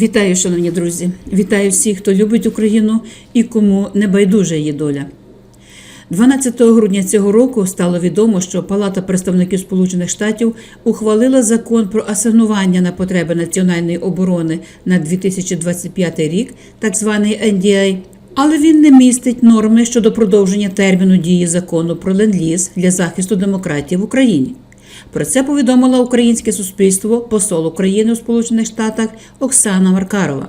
Вітаю, шановні друзі! Вітаю всіх, хто любить Україну і кому не байдужа її доля. 12 грудня цього року стало відомо, що Палата представників Сполучених Штатів ухвалила закон про асигнування на потреби національної оборони на 2025 рік, так званий NDA, але він не містить норми щодо продовження терміну дії закону про ленд-ліз для захисту демократії в Україні. Про це повідомила українське суспільство посол України у Сполучених Штатах Оксана Маркарова.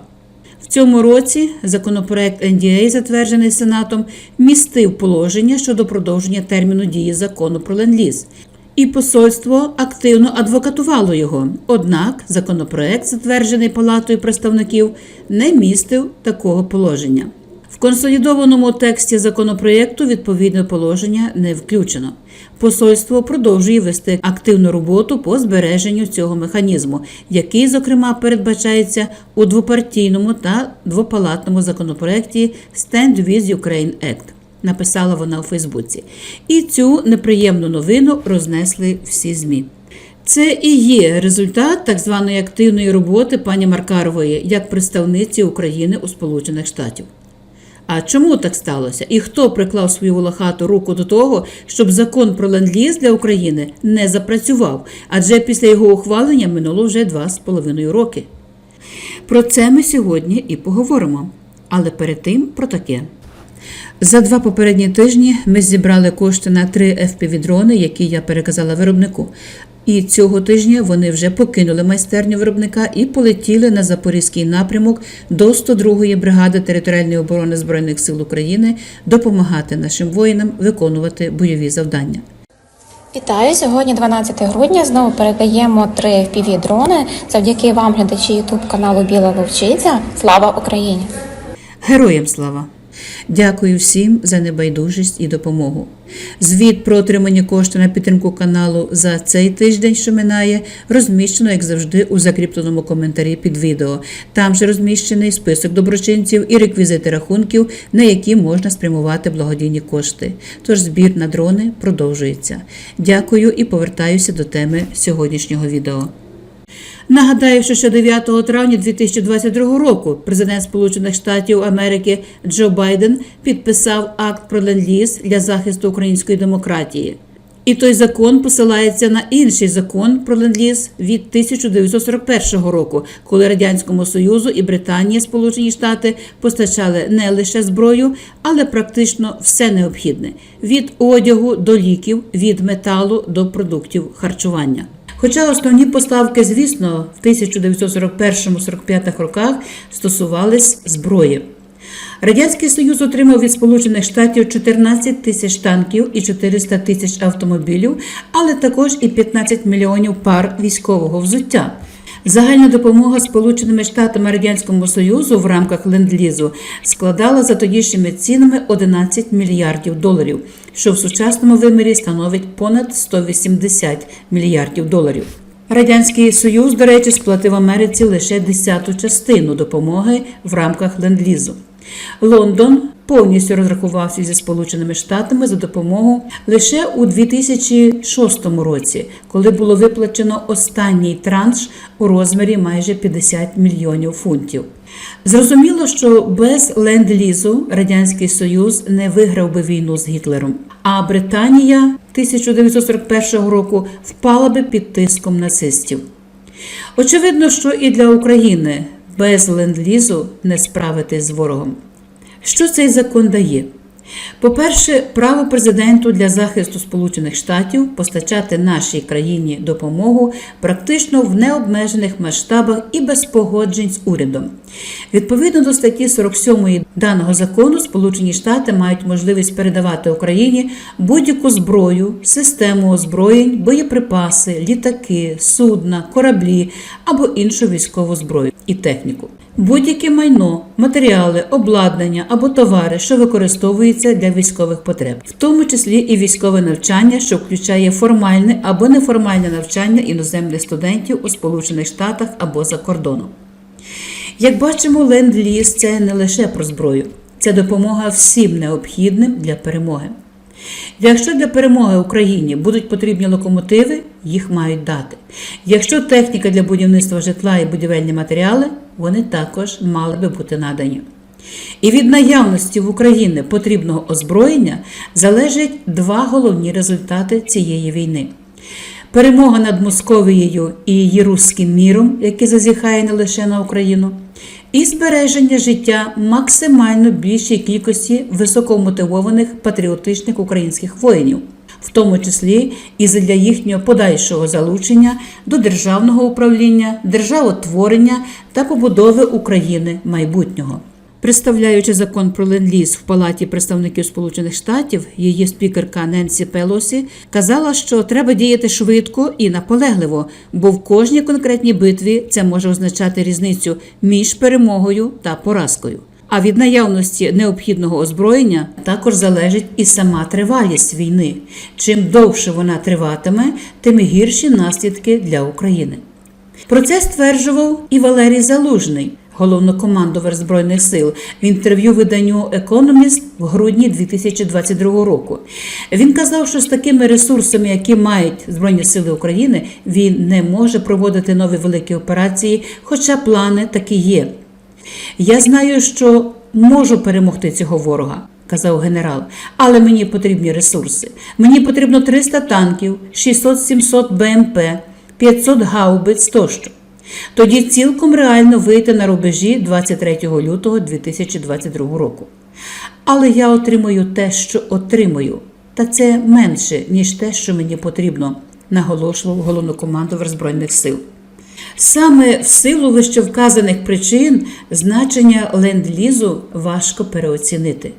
В цьому році законопроект NDA, затверджений Сенатом, містив положення щодо продовження терміну дії закону про ленд-ліз. І посольство активно адвокатувало його. Однак законопроект, затверджений Палатою представників, не містив такого положення. В консолідованому тексті законопроєкту відповідне положення не включено. Посольство продовжує вести активну роботу по збереженню цього механізму, який, зокрема, передбачається у двопартійному та двопалатному законопроекті Stand with Ukraine Act. Написала вона у Фейсбуці. І цю неприємну новину рознесли всі ЗМІ. Це і є результат так званої активної роботи пані Маркарової як представниці України у Сполучених Штатів. А чому так сталося? І хто приклав свою волохату руку до того, щоб закон про ленд-ліз для України не запрацював? Адже після його ухвалення минуло вже два з половиною роки. Про це ми сьогодні і поговоримо. Але перед тим про таке. За два попередні тижні ми зібрали кошти на три FPV-дрони, які я переказала виробнику. І цього тижня вони вже покинули майстерню виробника і полетіли на запорізький напрямок до 102-ї бригади територіальної оборони збройних сил України допомагати нашим воїнам виконувати бойові завдання. Вітаю! Сьогодні 12 грудня. Знову передаємо три fpv дрони завдяки вам, глядачі Ютуб каналу Біла Вовчиця. Слава Україні! Героям слава! Дякую всім за небайдужість і допомогу. Звіт про отримані кошти на підтримку каналу за цей тиждень, що минає, розміщено, як завжди, у закріпленому коментарі під відео. Там же розміщений список доброчинців і реквізити рахунків, на які можна спрямувати благодійні кошти. Тож збір на дрони продовжується. Дякую і повертаюся до теми сьогоднішнього відео. Нагадаю, що ще 9 травня 2022 року президент Сполучених Штатів Америки Джо Байден підписав акт про ленд-ліз для захисту української демократії. І той закон посилається на інший закон про ленд-ліз від 1941 року, коли Радянському Союзу і Британії Сполучені Штати постачали не лише зброю, але практично все необхідне: від одягу до ліків, від металу до продуктів харчування. Хоча основні поставки, звісно, в 1941-45 роках стосувались зброї. Радянський Союз отримав від Сполучених Штатів 14 тисяч танків і 400 тисяч автомобілів, але також і 15 мільйонів пар військового взуття. Загальна допомога Сполученими Штатами Радянському Союзу в рамках ленд-лізу складала за тодішніми цінами 11 мільярдів доларів, що в сучасному вимірі становить понад 180 мільярдів доларів. Радянський Союз, до речі, сплатив Америці лише десяту частину допомоги в рамках ленд-лізу. Лондон повністю розрахувався зі Сполученими Штатами за допомогу лише у 2006 році, коли було виплачено останній транш у розмірі майже 50 мільйонів фунтів. Зрозуміло, що без ленд-лізу Радянський Союз не виграв би війну з Гітлером, а Британія 1941 року впала би під тиском нацистів. Очевидно, що і для України без ленд-лізу не справитись з ворогом. Що цей закон дає? По-перше, право президенту для захисту Сполучених Штатів постачати нашій країні допомогу практично в необмежених масштабах і без погоджень з урядом. Відповідно до статті 47 даного закону, Сполучені Штати мають можливість передавати Україні будь-яку зброю, систему озброєнь, боєприпаси, літаки, судна, кораблі або іншу військову зброю і техніку. Будь-яке майно, матеріали, обладнання або товари, що використовуються для військових потреб, в тому числі і військове навчання, що включає формальне або неформальне навчання іноземних студентів у Сполучених Штатах або за кордоном. Як бачимо, ленд-ліз це не лише про зброю, це допомога всім необхідним для перемоги. Якщо для перемоги Україні будуть потрібні локомотиви, їх мають дати. Якщо техніка для будівництва житла і будівельні матеріали, вони також мали би бути надані. І від наявності в Україні потрібного озброєння залежать два головні результати цієї війни. Перемога над Московією і її руським міром, який зазіхає не лише на Україну, і збереження життя максимально більшій кількості високомотивованих патріотичних українських воїнів, в тому числі і для їхнього подальшого залучення до державного управління, державотворення та побудови України майбутнього. Представляючи закон про ленд-ліз в Палаті представників Сполучених Штатів, її спікерка Ненсі Пелосі казала, що треба діяти швидко і наполегливо, бо в кожній конкретній битві це може означати різницю між перемогою та поразкою. А від наявності необхідного озброєння також залежить і сама тривалість війни. Чим довше вона триватиме, тим гірші наслідки для України. Про це стверджував і Валерій Залужний, головнокомандувач Збройних сил, в інтерв'ю виданню Economist в грудні 2022 року. Він казав, що з такими ресурсами, які мають Збройні сили України, він не може проводити нові великі операції, хоча плани такі є. Я знаю, що можу перемогти цього ворога. Казав генерал, але мені потрібні ресурси. Мені потрібно 300 танків, 600-700 БМП, 500 гаубиць тощо. Тоді цілком реально вийти на рубежі 23 лютого 2022 року. Але я отримую те, що отримую, та це менше, ніж те, що мені потрібно, наголошував головнокомандувач Збройних сил. Саме в силу вищевказаних причин значення ленд-лізу важко переоцінити.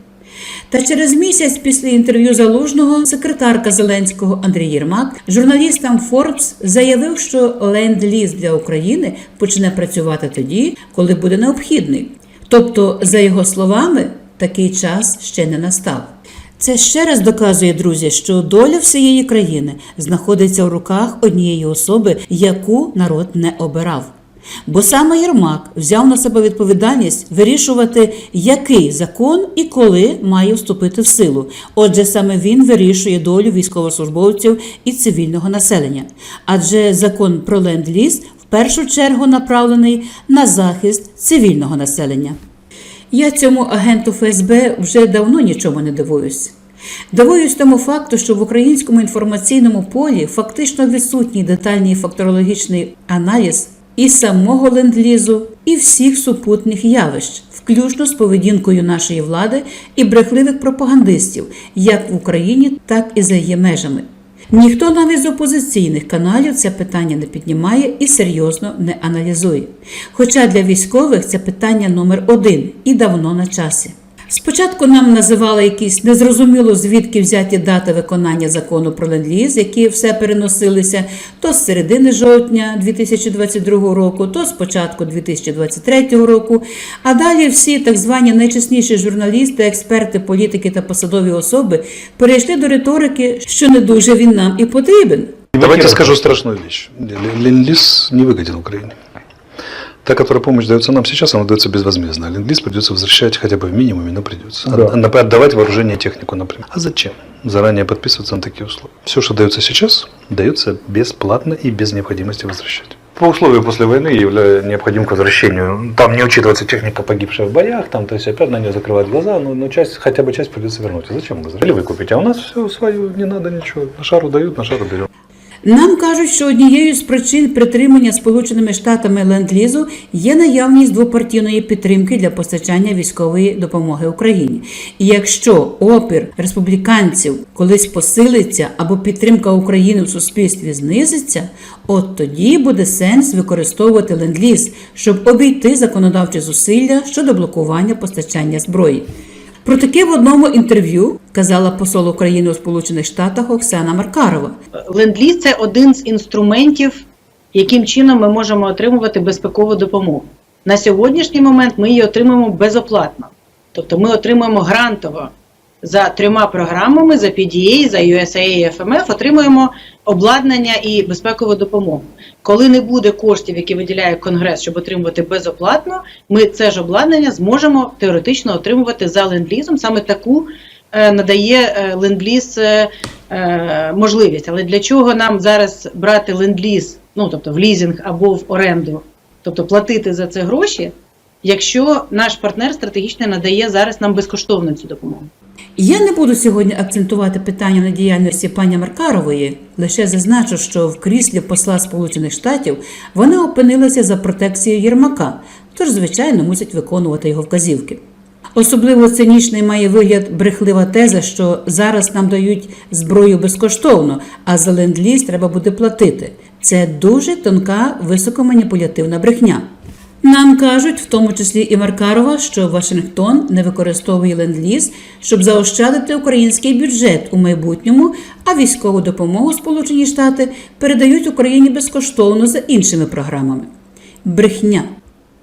Та через місяць після інтерв'ю залужного секретарка Зеленського Андрій Єрмак журналістам Forbes заявив, що ленд-ліз для України почне працювати тоді, коли буде необхідний. Тобто, за його словами, такий час ще не настав. Це ще раз доказує, друзі, що доля всієї країни знаходиться в руках однієї особи, яку народ не обирав. Бо саме Єрмак взяв на себе відповідальність вирішувати, який закон і коли має вступити в силу. Отже, саме він вирішує долю військовослужбовців і цивільного населення. Адже закон про ленд-ліз в першу чергу направлений на захист цивільного населення. Я цьому агенту ФСБ вже давно нічому не дивуюсь. Дивуюсь тому факту, що в українському інформаційному полі фактично відсутній детальний факторологічний аналіз і самого ленд-лізу, і всіх супутних явищ, включно з поведінкою нашої влади і брехливих пропагандистів, як в Україні, так і за її межами. Ніхто навіть з опозиційних каналів це питання не піднімає і серйозно не аналізує. Хоча для військових це питання номер один і давно на часі. Спочатку нам називали якісь незрозуміло звідки взяті дати виконання закону про ленд-ліз, які все переносилися то з середини жовтня 2022 року, то з початку 2023 року. А далі всі так звані найчесніші журналісти, експерти, політики та посадові особи перейшли до риторики, що не дуже він нам і потрібен. Давайте скажу страшную вещь. Ленд-лиз не выгоден Украине. Та, которая помощь дается нам сейчас, она дается безвозмездно. А Ленд-лиз придется возвращать хотя бы в минимуме, но придется. Да. От- Отдавать вооружение и технику, например. А зачем? Заранее подписываться на такие условия. Все, что дается сейчас, дается бесплатно и без необходимости возвращать. По условию после войны явля- необходим к возвращению. Там не учитывается техника, погибшая в боях, там, то есть опять на нее закрывать глаза, но, но часть, хотя бы часть придется вернуть. А зачем возвращать? Или выкупить? А у нас все свое, не надо ничего. На шару дают, на шару берем. Нам кажуть, що однією з причин притримання Сполученими Штатами ленд-лізу є наявність двопартійної підтримки для постачання військової допомоги Україні. І якщо опір республіканців колись посилиться або підтримка України в суспільстві знизиться, от тоді буде сенс використовувати ленд-ліз, щоб обійти законодавчі зусилля щодо блокування постачання зброї. Про таке в одному інтерв'ю казала посол України у Сполучених Штатах Оксана Маркарова. Ленд-ліз – це один з інструментів, яким чином ми можемо отримувати безпекову допомогу. На сьогоднішній момент ми її отримуємо безоплатно. Тобто ми отримуємо грантово за трьома програмами: за PDA, за USAID і FMF, отримуємо обладнання і безпекову допомогу. Коли не буде коштів, які виділяє Конгрес, щоб отримувати безоплатно, ми це ж обладнання зможемо теоретично отримувати за ленд-лізом саме таку е, надає е, ленд-ліз е, можливість. Але для чого нам зараз брати ленд-ліз, ну тобто в лізинг або в оренду, тобто платити за це гроші, якщо наш партнер стратегічний надає зараз нам безкоштовно цю допомогу? Я не буду сьогодні акцентувати питання на діяльності пані Маркарової, лише зазначу, що в кріслі посла Сполучених Штатів вона опинилася за протекцією Єрмака, тож, звичайно, мусять виконувати його вказівки. Особливо цинічний має вигляд брехлива теза, що зараз нам дають зброю безкоштовно, а за ленд-ліз треба буде платити. Це дуже тонка високоманіпулятивна брехня. Нам кажуть, в тому числі і Маркарова, що Вашингтон не використовує ленд-ліз, щоб заощадити український бюджет у майбутньому, а військову допомогу Сполучені Штати передають Україні безкоштовно за іншими програмами. Брехня.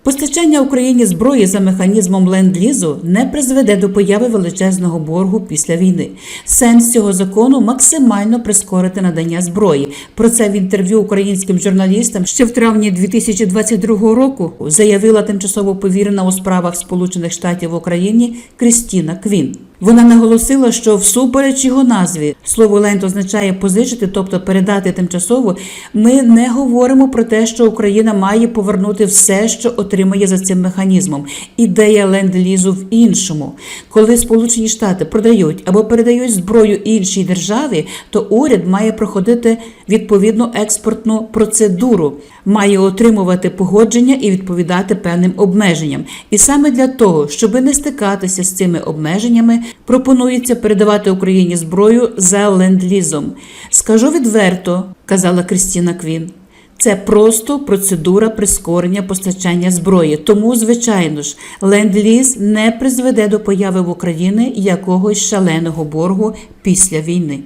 Постачання Україні зброї за механізмом ленд-лізу не призведе до появи величезного боргу після війни. Сенс цього закону максимально прискорити надання зброї. Про це в інтерв'ю українським журналістам ще в травні 2022 року заявила тимчасово повірена у справах Сполучених Штатів в Україні Крістіна Квін. Вона наголосила, що всупереч його назві слово ленд означає позичити, тобто передати тимчасово. Ми не говоримо про те, що Україна має повернути все, що отримає за цим механізмом. Ідея ленд-лізу в іншому. Коли Сполучені Штати продають або передають зброю іншій державі, то уряд має проходити відповідну експортну процедуру, має отримувати погодження і відповідати певним обмеженням. І саме для того, щоб не стикатися з цими обмеженнями, пропонується передавати Україні зброю за ленд-лізом. Скажу відверто, казала Крістіна Квін. Це просто процедура прискорення постачання зброї. Тому, звичайно ж, ленд-ліз не призведе до появи в Україні якогось шаленого боргу після війни.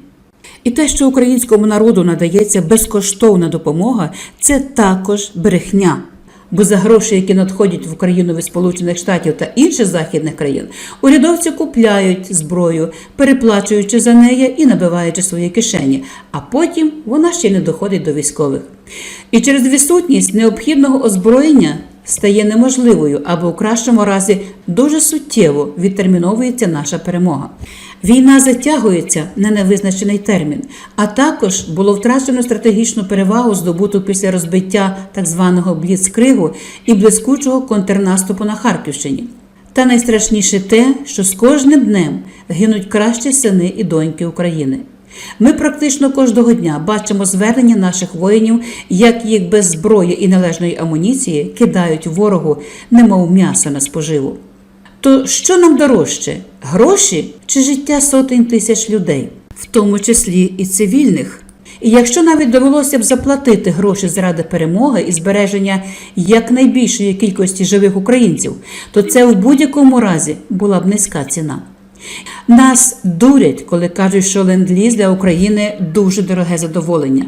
І те, що українському народу надається безкоштовна допомога, це також брехня. Бо за гроші, які надходять в Україну від Сполучених Штатів та інших західних країн, урядовці купляють зброю, переплачуючи за неї і набиваючи свої кишені, а потім вона ще не доходить до військових. І через відсутність необхідного озброєння стає неможливою або в кращому разі дуже суттєво відтерміновується наша перемога. Війна затягується на невизначений термін, а також було втрачено стратегічну перевагу, здобуту після розбиття так званого Бліцкригу і блискучого контрнаступу на Харківщині. Та найстрашніше те, що з кожним днем гинуть кращі сини і доньки України. Ми практично кожного дня бачимо звернення наших воїнів, як їх без зброї і належної амуніції кидають ворогу, немов м'ясо на споживу. То що нам дорожче гроші чи життя сотень тисяч людей, в тому числі і цивільних? І якщо навіть довелося б заплатити гроші заради перемоги і збереження якнайбільшої кількості живих українців, то це в будь-якому разі була б низька ціна. Нас дурять, коли кажуть, що ленд-ліз для України дуже дороге задоволення.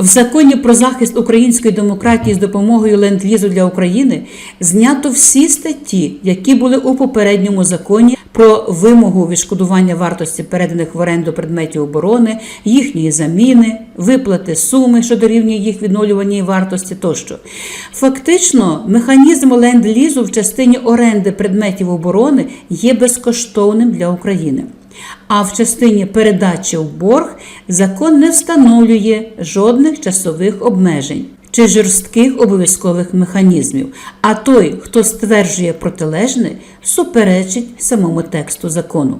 В законі про захист української демократії з допомогою ленд-лізу для України знято всі статті, які були у попередньому законі про вимогу відшкодування вартості переданих в оренду предметів оборони, їхньої заміни, виплати суми, що дорівнює їх відновлюваній вартості тощо. Фактично, механізм ленд-лізу в частині оренди предметів оборони є безкоштовним для України. А в частині передачі в борг закон не встановлює жодних часових обмежень чи жорстких обов'язкових механізмів. А той, хто стверджує протилежне, суперечить самому тексту закону.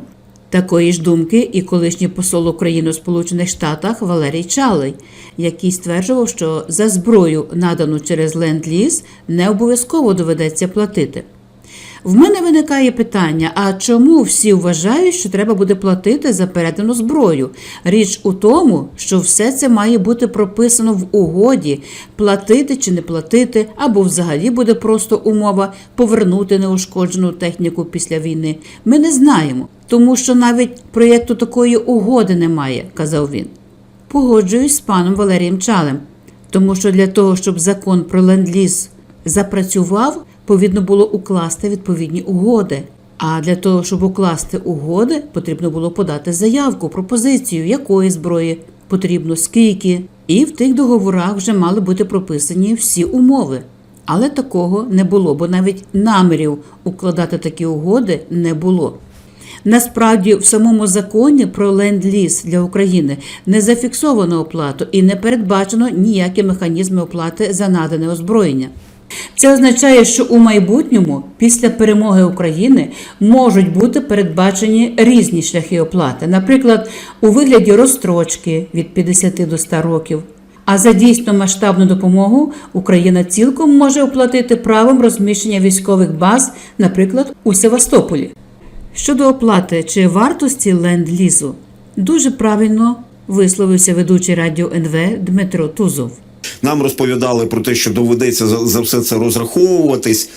Такої ж думки і колишній посол України у Сполучених Штатах Валерій Чалий, який стверджував, що за зброю, надану через ленд-ліз, не обов'язково доведеться платити. В мене виникає питання: а чому всі вважають, що треба буде платити за передану зброю? Річ у тому, що все це має бути прописано в угоді, платити чи не платити, або взагалі буде просто умова повернути неушкоджену техніку після війни. Ми не знаємо, тому що навіть проєкту такої угоди немає, казав він. Погоджуюсь з паном Валерієм Чалем, тому що для того, щоб закон про ленд-ліз запрацював, повинно було укласти відповідні угоди. А для того, щоб укласти угоди, потрібно було подати заявку, пропозицію, якої зброї потрібно, скільки. І в тих договорах вже мали бути прописані всі умови. Але такого не було, бо навіть намірів укладати такі угоди не було. Насправді, в самому законі про ленд-ліз для України не зафіксовано оплату і не передбачено ніякі механізми оплати за надане озброєння. Це означає, що у майбутньому, після перемоги України, можуть бути передбачені різні шляхи оплати, наприклад, у вигляді розстрочки від 50 до 100 років. А за дійсно масштабну допомогу Україна цілком може оплатити правом розміщення військових баз, наприклад, у Севастополі. Щодо оплати чи вартості ленд-лізу, дуже правильно висловився ведучий радіо НВ Дмитро Тузов. Нам розповідали про те, що доведеться за, все це розраховуватись.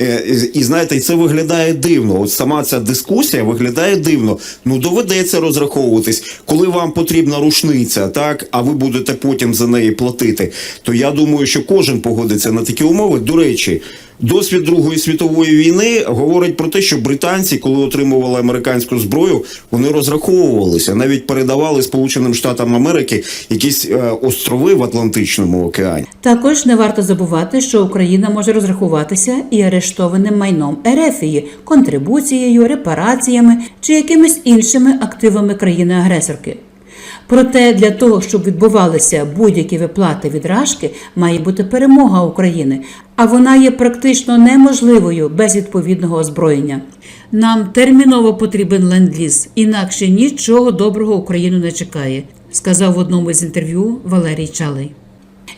Е, І, знаєте, це виглядає дивно. От сама ця дискусія виглядає дивно. Ну доведеться розраховуватись, коли вам потрібна рушниця, так а ви будете потім за неї платити. То я думаю, що кожен погодиться на такі умови. До речі, досвід Другої світової війни говорить про те, що британці, коли отримували американську зброю, вони розраховувалися, навіть передавали Сполученим Штатам Америки якісь е, острови в Атлантичному океані. Також не варто забувати, що Україна може розрахуватися і арештованим майном Ерефії, контрибуцією, репараціями чи якимись іншими активами країни-агресорки. Проте для того, щоб відбувалися будь-які виплати від Рашки, має бути перемога України, а вона є практично неможливою без відповідного озброєння. Нам терміново потрібен ленд-ліз, інакше нічого доброго Україну не чекає, сказав в одному з інтерв'ю Валерій Чалий.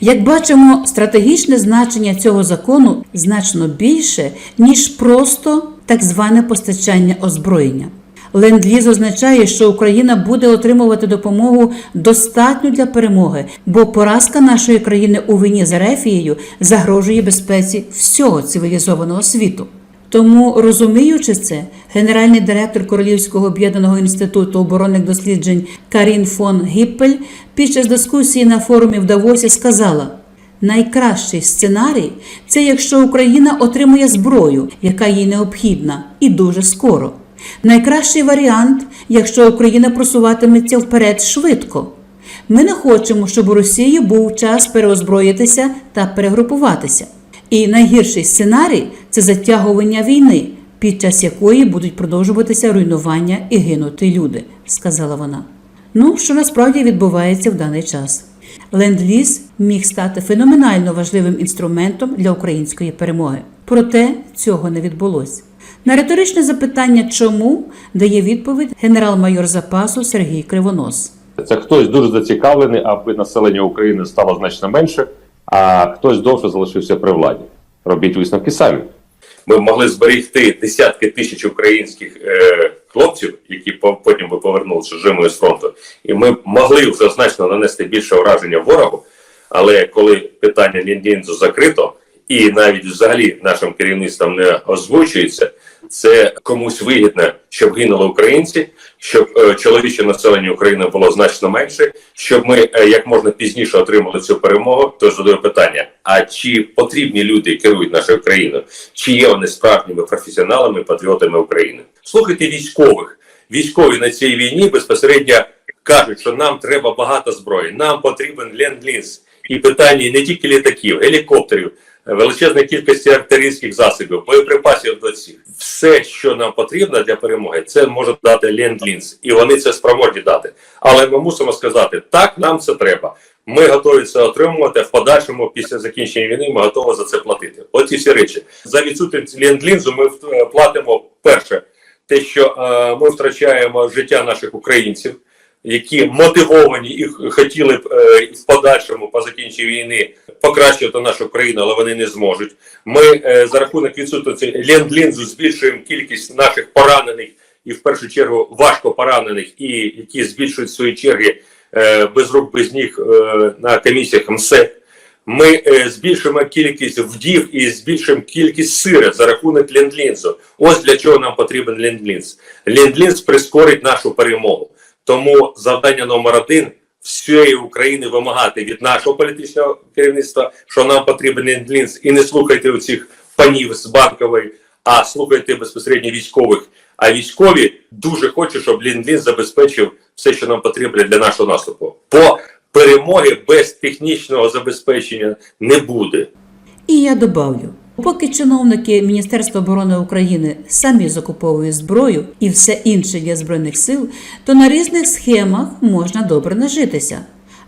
Як бачимо, стратегічне значення цього закону значно більше, ніж просто так зване постачання озброєння. Ленд-ліз означає, що Україна буде отримувати допомогу достатню для перемоги, бо поразка нашої країни у війні з Ерефією загрожує безпеці всього цивілізованого світу. Тому, розуміючи це, генеральний директор Королівського об'єднаного інституту оборонних досліджень Карін фон Гіппель під час дискусії на форумі в Давосі сказала: найкращий сценарій це якщо Україна отримує зброю, яка їй необхідна, і дуже скоро. Найкращий варіант, якщо Україна просуватиметься вперед швидко. Ми не хочемо, щоб у Росії був час переозброїтися та перегрупуватися. І найгірший сценарій це затягування війни, під час якої будуть продовжуватися руйнування і гинути люди, сказала вона. Ну, що насправді відбувається в даний час. Ленд-ліз міг стати феноменально важливим інструментом для української перемоги. Проте цього не відбулося. На риторичне запитання, чому дає відповідь генерал-майор запасу Сергій Кривонос. Це хтось дуже зацікавлений, аби населення України стало значно менше, а хтось довше залишився при владі. Робіть висновки самі. Ми могли зберегти десятки тисяч українських е, хлопців, які потім би повернулися живими з фронту, і ми могли вже значно нанести більше враження ворогу. Але коли питання Ліндінзу закрито, і навіть взагалі нашим керівництвом не озвучується, це комусь вигідно, щоб гинули українці, щоб е, чоловіче населення України було значно менше, щоб ми е, як можна пізніше отримали цю перемогу. То задаю питання: а чи потрібні люди керують нашою країною? Чи є вони справжніми професіоналами, патріотами України? Слухайте військових. Військові на цій війні безпосередньо кажуть, що нам треба багато зброї, нам потрібен ленд-ліз. І питання не тільки літаків, гелікоптерів, величезної кількості артилерійських засобів, боєприпасів до цих. Все, що нам потрібно для перемоги, це може дати ленд-ліз. І вони це спроможні дати. Але ми мусимо сказати, так, нам це треба. Ми готові це отримувати в подальшому після закінчення війни. Ми готові за це платити. От ці всі речі. За відсутність ленд-лізу ми платимо перше, те, що е, ми втрачаємо життя наших українців які мотивовані і хотіли б е, в подальшому по закінченні війни покращувати нашу країну, але вони не зможуть. Ми е, за рахунок відсутності ленд-лінзу збільшуємо кількість наших поранених і в першу чергу важко поранених, і які збільшують свої черги е, без рук, без ніг на комісіях МСЕК. Ми збільшуємо кількість вдів і збільшуємо кількість сира за рахунок ленд-лінзу. Ось для чого нам потрібен ленд-лінз. Ленд-лінз прискорить нашу перемогу. Тому завдання номер один всієї України вимагати від нашого політичного керівництва, що нам потрібен ленд-лінз. І не слухайте цих панів з банкової, а слухайте безпосередньо військових. А військові дуже хочуть, щоб ленд-лінз забезпечив все, що нам потрібно для нашого наступу. Бо перемоги без технічного забезпечення не буде. І я добавлю: Поки чиновники Міністерства оборони України самі закуповують зброю і все інше для збройних сил, то на різних схемах можна добре нажитися.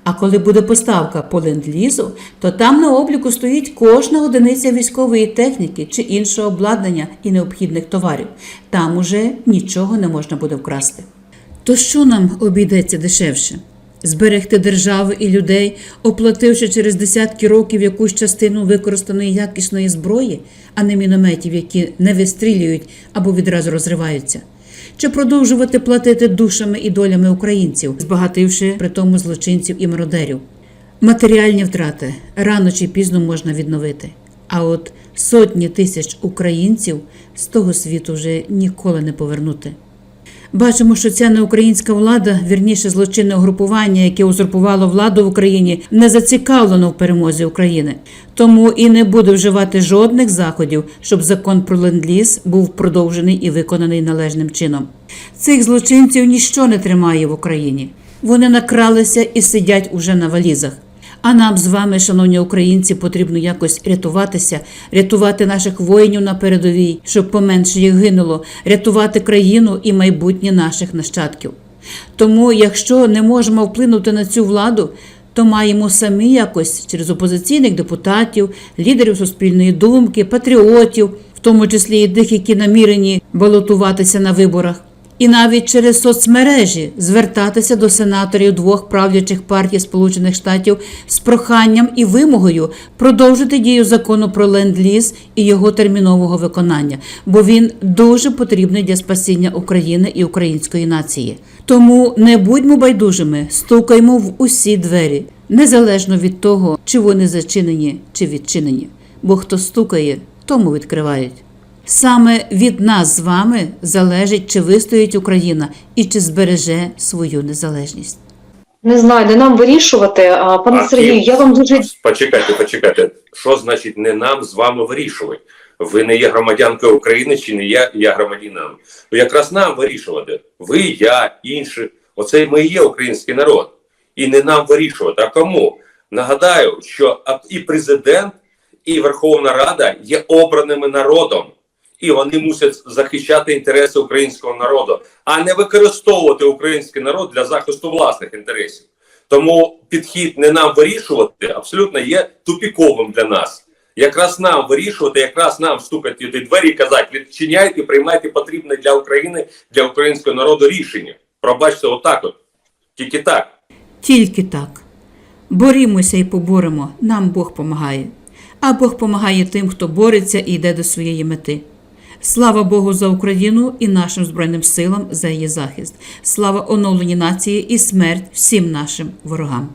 А коли буде поставка по ленд-лізу, то там на обліку стоїть кожна одиниця військової техніки чи іншого обладнання і необхідних товарів. Там уже нічого не можна буде вкрасти. То що нам обійдеться дешевше? Зберегти державу і людей, оплативши через десятки років якусь частину використаної якісної зброї, а не мінометів, які не вистрілюють або відразу розриваються? Чи продовжувати платити душами і долями українців, збагативши при тому злочинців і мародерів? Матеріальні втрати рано чи пізно можна відновити. А от сотні тисяч українців з того світу вже ніколи не повернути. Бачимо, що ця неукраїнська влада, вірніше злочинне угрупування, яке узурпувало владу в Україні, не зацікавлено в перемозі України. Тому і не буде вживати жодних заходів, щоб закон про ленд-ліз був продовжений і виконаний належним чином. Цих злочинців ніщо не тримає в Україні. Вони накралися і сидять уже на валізах. А нам з вами, шановні українці, потрібно якось рятуватися, рятувати наших воїнів на передовій, щоб поменше їх гинуло, рятувати країну і майбутнє наших нащадків. Тому, якщо не можемо вплинути на цю владу, то маємо самі якось через опозиційних депутатів, лідерів суспільної думки, патріотів, в тому числі і тих, які намірені балотуватися на виборах. І навіть через соцмережі звертатися до сенаторів двох правлячих партій Сполучених Штатів з проханням і вимогою продовжити дію закону про ленд-ліз і його термінового виконання, бо він дуже потрібний для спасіння України і української нації. Тому не будьмо байдужими, стукаймо в усі двері, незалежно від того, чи вони зачинені чи відчинені. Бо хто стукає, тому відкривають. Саме від нас з вами залежить, чи вистоїть Україна і чи збереже свою незалежність. Не знаю, не нам вирішувати. А пане А, Сергію, я вам дуже Почекайте, почекайте. Що значить не нам з вами вирішувати? Ви не є громадянкою України чи не я, я громадянином? Ну якраз нам вирішувати. Ви, я, інші. Оце ми і є український народ. І не нам вирішувати. А кому? Нагадаю, що і президент, і Верховна Рада є обраними народом. І вони мусять захищати інтереси українського народу, а не використовувати український народ для захисту власних інтересів. Тому підхід не нам вирішувати абсолютно є тупіковим для нас. Якраз нам вирішувати, якраз нам стукати ті двері і казати, відчиняйте, приймайте потрібне для України, для українського народу рішення. Пробачте, отак от. Тільки так. Тільки так. Борімося і поборемо, нам Бог помагає. А Бог помагає тим, хто бореться і йде до своєї мети. Слава Богу за Україну і нашим Збройним силам за її захист. Слава оновленій нації і смерть всім нашим ворогам.